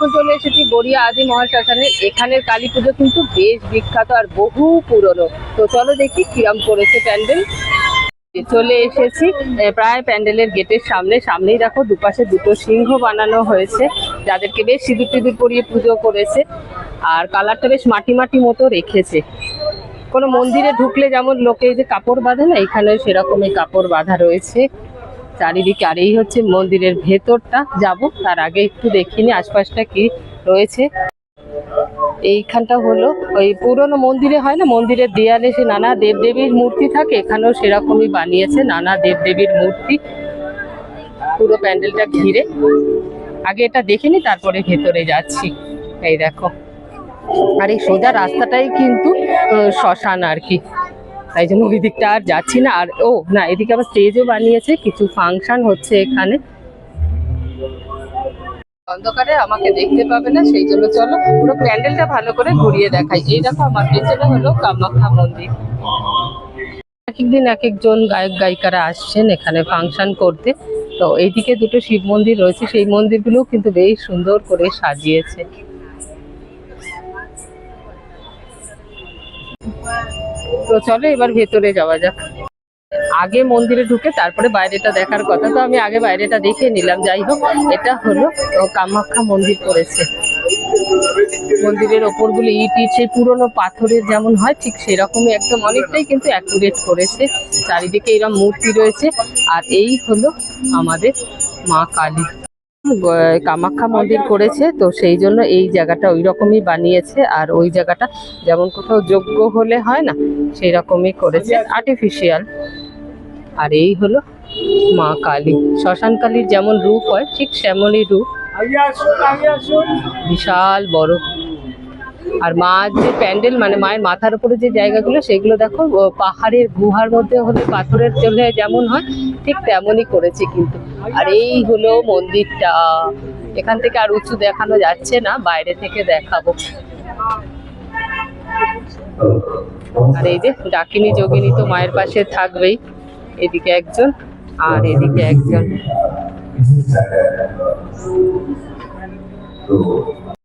এখন চলে এসেছি গড়িয়া আদি মহাশ্মশানে। এখানের কালী পুজো কিন্তু বেশ বিখ্যাত আর বহু পুরনো। তো চলো দেখি কিরাম করেছে প্যান্ডেল। চলে এসেছি প্রায় প্যান্ডেলের গেটের সামনে। সামনেই দেখো দুপাশে দুটো সিংহ বানানো হয়েছে, যাদেরকে বেশ সিঁদুর টিঁদুর পরিয়ে পুজো করেছে। আর কালারটা বেশ মাটি মাটি মতো রেখেছে। কোনো মন্দিরে ঢুকলে যেমন লোকে যে কাপড় বাঁধে না এখানে সেরকমই কাপড় বাঁধা রয়েছে। চারিদিকে আর এই হচ্ছে মন্দিরের ভেতরটা যাব। তার আগে একটু দেখিনি, আশপাশটা কি রয়েছে। এইখানটা হলো ওই পুরনো মন্দিরে হয় না, মন্দিরের দেয়ালে সে নানা দেবদেবীর মূর্তি থাকে, এখানেও সেরকমই বানিয়েছে নানা দেবদেবীর মূর্তি। পুরো প্যান্ডেলটা ঘিরে। আগে এটা দেখিনি, তারপরে ভেতরে যাচ্ছি। এই দেখো। আর এই সোজা রাস্তাটাই কিন্তু শ্মশান আর কি। তাই জন্য ওই দিকটা আর যাচ্ছি না। আর ও, না, এদিকে আবার স্টেজও বানিয়েছে, কিছু ফাংশন হচ্ছে এখানে। অন্ধকারে আমাকে দেখতে পাবে না, সেই জন্য চলো পুরো প্যান্ডেলটা ভালো করে ঘুরিয়ে দেখাই। এই দেখো আমার পেছনে হলো কামাখ্যা মন্দির। এক একদিন এক একজন গায়ক, গায়িকারা আসছেন এখানে ফাংশন করতে। তো এইদিকে দুটো শিব মন্দির রয়েছে, সেই মন্দিরগুলোও কিন্তু বেশ সুন্দর করে সাজিয়েছে। তো চলো এবার ভেতরে যাওয়া যাক। আগে মন্দিরে ঢুকে তারপরে বাইরেটা দেখার কথা। তো আমি আগে বাইরেটা দেখে নিলাম। যাই হোক, এটা হলো কামাখ্যা মন্দির করেছে মন্দিরের ওপরগুলো ইট ইট, সেই পুরোনো পাথরের যেমন হয়, ঠিক সেরকমই একদম অনেকটাই কিন্তু অ্যাকুরেট করেছে। চারিদিকে এরকম মূর্তি রয়েছে। আর এই হলো আমাদের মা কালী। কামাখ্যা মন্দির করেছে তো সেই জন্য এই জায়গাটা ওই রকমই বানিয়েছে আর ওই জায়গাটা যেমন কোথাও যোগ্য হলে হয় না সেই রকমই করেছে আর্টিফিশিয়াল আর এই হলো মা কালী। শ্মশান কালীর যেমন রূপ হয় ঠিক শ্যামলি রূপ। বিশাল বড়। আর মা যে প্যান্ডেল মানে মায়ের মাথার উপরে যে জায়গাগুলো, সেগুলো দেখো পাহাড়ের গুহার মধ্যে হলে পাথরের চলে যেমন হয়, ঠিক তেমনই করেছে কিন্তু। আর এই হলো মন্দিরটা। এখান থেকে আর উঁচু দেখানো যাচ্ছে না, বাইরে থেকে দেখাবো। আর এই যে ডাকিনী, যোগিনী তো মায়ের পাশে থাকবেই। এদিকে একজন আর এদিকে একজন।